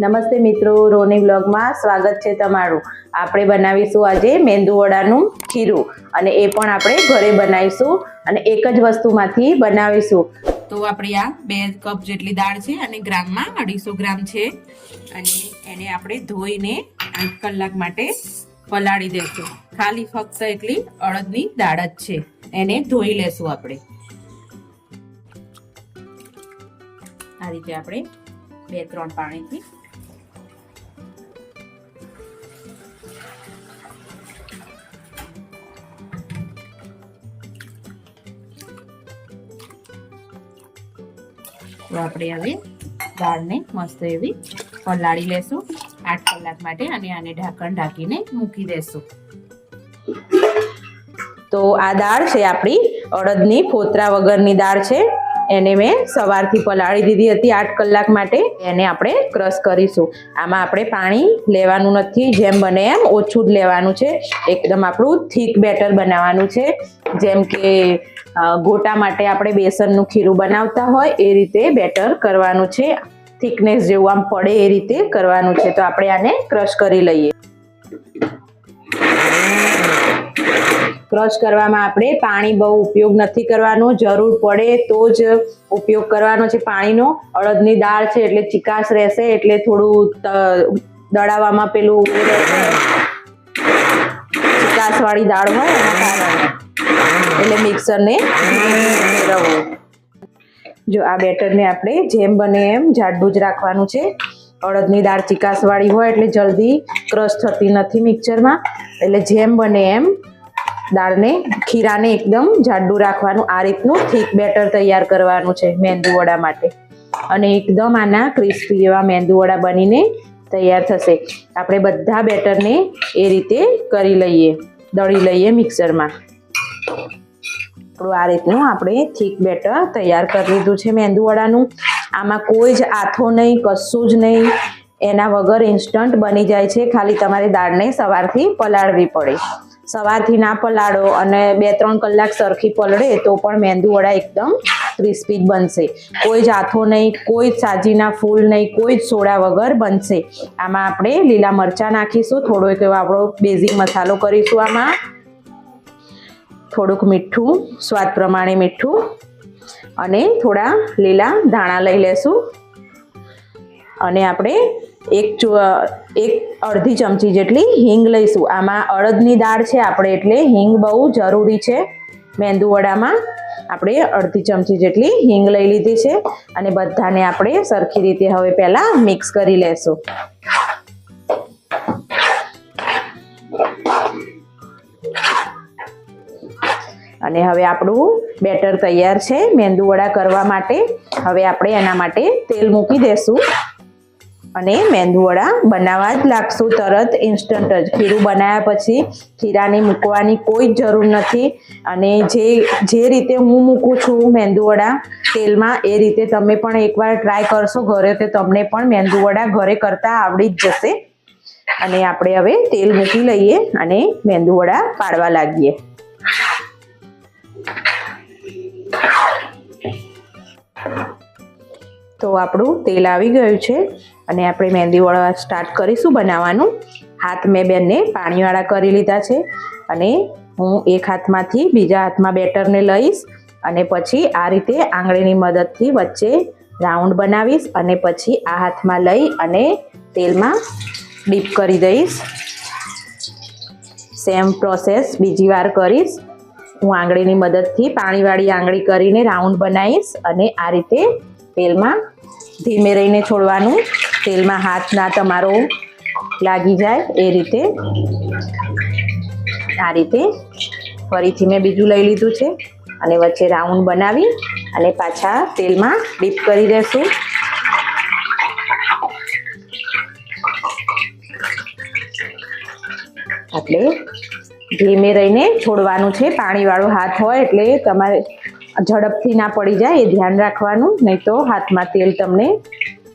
નમસ્તે મિત્રો, રોની બ્લોગમાં સ્વાગત છે તમારું. આપણે બનાવીશું આજે મેંદુવડાનું ખીરું અને એ પણ આપણે ઘરે બનાવીશું અને એક જ વસ્તુમાંથી બનાવીશું. તો આપણી આ બે કપ જેટલી દાળ છે અને ગ્રામમાં અઢીસો ગ્રામ છે. અને એને આપણે ધોઈને આઠ કલાક માટે પલાળી દેશું. ખાલી ફક્ત એટલી અડદની દાળ જ છે. એને ધોઈ લેશું આપણે. આ રીતે આપણે બે, ત્રણ પાણીથી તો આપણે હવે દાળને મસ્ત એવી પલાળી લેશું. આઠ કલાક માટે અને આને ઢાંકણ ઢાંકીને મૂકી દેશું. તો આ દાળ છે આપણી અડદની, ફોતરા વગરની દાળ છે. એને મેં સવારથી પલાળી દીધી હતી આઠ કલાક માટે. એને આપણે ક્રશ કરીશું. આમાં આપણે પાણી લેવાનું નથી. જેમ બને એમ ઓછું જ લેવાનું છે. એકદમ આપણું થીક બેટર બનાવવાનું છે. જેમ કે ગોટા માટે આપણે બેસનનું ખીરું બનાવતા હોય એ રીતે બેટર કરવાનું છે. થિકનેસ જેવું આમ પડે એ રીતે કરવાનું છે. તો આપણે આને ક્રશ કરી લઈએ. ક્રશ કરવામાં આપણે પાણી બહુ ઉપયોગ નથી કરવાનો, જરૂર પડે તો જ ઉપયોગ કરવાનો છે. પાણીનો અડદની દાળ છે એટલે ચિકાસ રહેશે, એટલે થોડું દળાવવામાં પેલું ચિકાસવાળી દાળ હોય એટલે મિક્સરને ફેરવવું જો આ બેટરને આપણે જેમ બને એમ જાડું જ રાખવાનું છે. અડદની દાળ ચિકાસવાળી હોય એટલે જલ્દી ક્રશ થતી નથી મિક્સરમાં. એટલે જેમ બને એમ દાળને ખીરાને એકદમ જાડું રાખવાનું. આ રીતનું થીક બેટર તૈયાર કરવાનું છે મેંદુવડા માટે. અને એકદમ આના ક્રિસ્પી એવા મેંદુવડા બનીને તૈયાર થશે. આપણે બધા બેટરને એ રીતે કરી લઈએ, દળી લઈએ મિક્સરમાં. આપણું આ રીતનું આપણે થીક બેટર તૈયાર કરી લીધું છે મેંદુવડાનું આમાં કોઈ જ આથો નહીં, કશું જ નહીં. એના વગર ઇન્સ્ટન્ટ બની જાય છે. ખાલી તમારે દાળને સવારથી પલાળવી પડે. સવારથી ના પલાળો અને બે, ત્રણ કલાક સરખી પલળે તો પણ મેંદુવડા એકદમ ક્રિસ્પી જ બનશે. કોઈ જ આથો નહીં, કોઈ જ સાજીના ફૂલ નહીં, કોઈ જ સોડા વગર બનશે. આમાં આપણે લીલા મરચાં નાખીશું થોડોક એવો આપણો બેઝિક મસાલો કરીશું આમાં. થોડુંક મીઠું, સ્વાદ પ્રમાણે મીઠું અને થોડા લીલા ધાણા લઈ લેશું. અને આપણે એક એક અડધી ચમચી જેટલી હિંગ લઈશું. આમાં અડદની દાળ છે, આપણે એટલે હિંગ બહુ જરૂરી છે. મેંદુવડામાં આપણે અડધી ચમચી જેટલી હિંગ લઈ લીધી છે અને બધાને આપણે સરખી રીતે હવે પહેલાં મિક્સ કરી લેશું. અને હવે આપણું બેટર તૈયાર છે. મેંદુવડા કરવા માટે. હવે આપણે એના માટે તેલ મૂકી દેશું. અને મેંદુવડા બનાવવા જ લાગશું તરત ઇન્સ્ટન્ટ જ. ખીરું બનાવ્યા પછી ખીરાને મૂકવાની કોઈ જ જરૂર નથી. અને જે જે રીતે હું મૂકું છું મેંદુવડા તેલમાં, એ રીતે તમે પણ એકવાર ટ્રાય કરશો ઘરે તો તમને પણ મેંદુવડા ઘરે કરતાં આવડી જ જશે. અને આપણે હવે તેલ મૂકી લઈએ અને મેંદુવડા પાડવા લાગીએ. તો આપણું તેલ આવી ગયું છે. અને આપણે મહેંદીવાળા સ્ટાર્ટ કરીશું બનાવવાનું. હાથ મેં બેનને પાણીવાળા કરી લીધા છે અને હું એક હાથમાંથી બીજા હાથમાં બેટરને લઈશ અને પછી આ રીતે આંગળીની મદદથી વચ્ચે રાઉન્ડ બનાવીશ અને પછી આ હાથમાં લઈ અને તેલમાં ડીપ કરી દઈશ. સેમ પ્રોસેસ બીજી વાર કરીશ. હું આંગળીની મદદથી પાણીવાળી આંગળી કરીને રાઉન્ડ બનાવીશ અને આ રીતે તેલમાં ધીમે રહીને છોડવાનું. તેલમાં હાથ ના તમારો લાગી જાય એ રીતે. આ રીતે ફરીથી મેં બીજું લઈ લીધું છે અને વચ્ચે રાઉન્ડ બનાવી અને પાછા તેલમાં ડીપ કરી દેશું. એટલે ધીમે રહીને છોડવાનું છે. પાણીવાળો હાથ હોય એટલે તમારે ઝડપથી ના પડી જાય એ ધ્યાન રાખવાનું, નહીં તો હાથમાં તેલ તમને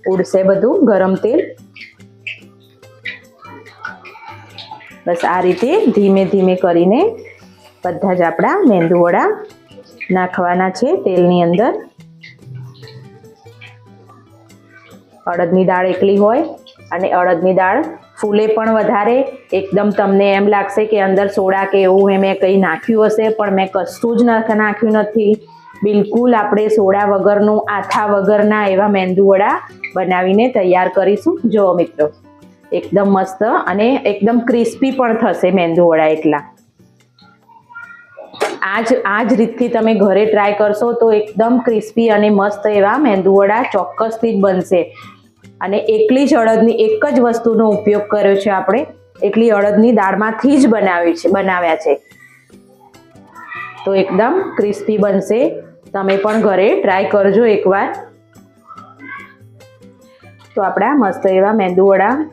ઉડશે બધું ગરમ તેલ. બસ આ રીતે ધીમે ધીમે કરીને બધા જ આપણા મેંદુવડા નાખવાના છે તેલની અંદર. અડદની દાળ એકલી હોય અને અડદની દાળ ફૂલે પણ વધારે. એકદમ તમને એમ લાગશે કે અંદર સોડા કે એવું મેં કંઈ નાખ્યું હશે, પણ મેં કશું જ નાખ- નાખ્યું નથી. બિલકુલ આપણે સોડા વગરનું, આથા વગરના એવા મેંદુવડા બનાવીને તૈયાર કરીશું. જુઓ મિત્રો, એકદમ મસ્ત અને એકદમ ક્રિસ્પી પણ થશે મેંદુવડા એટલા આ જ આ જ રીતથી તમે ઘરે ટ્રાય કરશો તો એકદમ ક્રિસ્પી અને મસ્ત એવા મેંદુવડા ચોક્કસથી જ બનશે. અને એકલી જ અડદની એક જ વસ્તુનો ઉપયોગ કર્યો છે આપણે. એકલી અડદની દાળમાંથી જ બનાવી છે, બનાવ્યા છે. તો એકદમ ક્રિસ્પી બનશે. તમે પણ ઘરે ટ્રાય કરજો એકવાર. તો આપણા મસ્ત એવા મેંદુવડા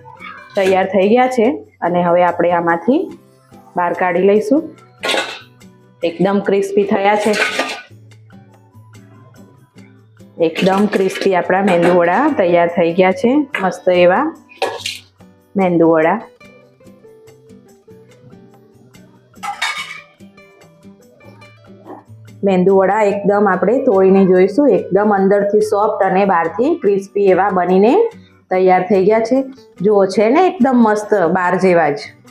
તૈયાર થઈ ગયા છે અને હવે આપણે આમાંથી બહાર કાઢી લઈશું. એકદમ ક્રિસ્પી થયા છે. એકદમ ક્રિસ્પી આપણા મેંદુવડા તૈયાર થઈ ગયા છે. મસ્ત એવા મેંદુ વડા મેંદુ વડા એકદમ આપણે તોડીને જોઈશું. એકદમ અંદરથી સોફ્ટ અને બહારથી ક્રિસ્પી એવા બનીને તૈયાર થઈ ગયા છે. જુઓ છે ને એકદમ મસ્ત બાર જેવા જ.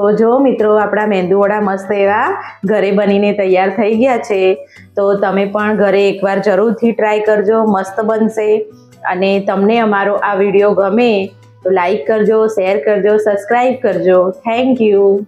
તો જો મિત્રો, આપણા મેંદુવડા મસ્ત એવા ઘરે બનીને તૈયાર થઈ ગયા છે. તો તમે પણ ઘરે એકવાર જરૂરથી ટ્રાય કરજો, મસ્ત બનશે. અને તમને અમારો આ વીડિયો ગમે તો લાઈક કરજો શેર કરજો સબસ્ક્રાઈબ કરજો. Thank you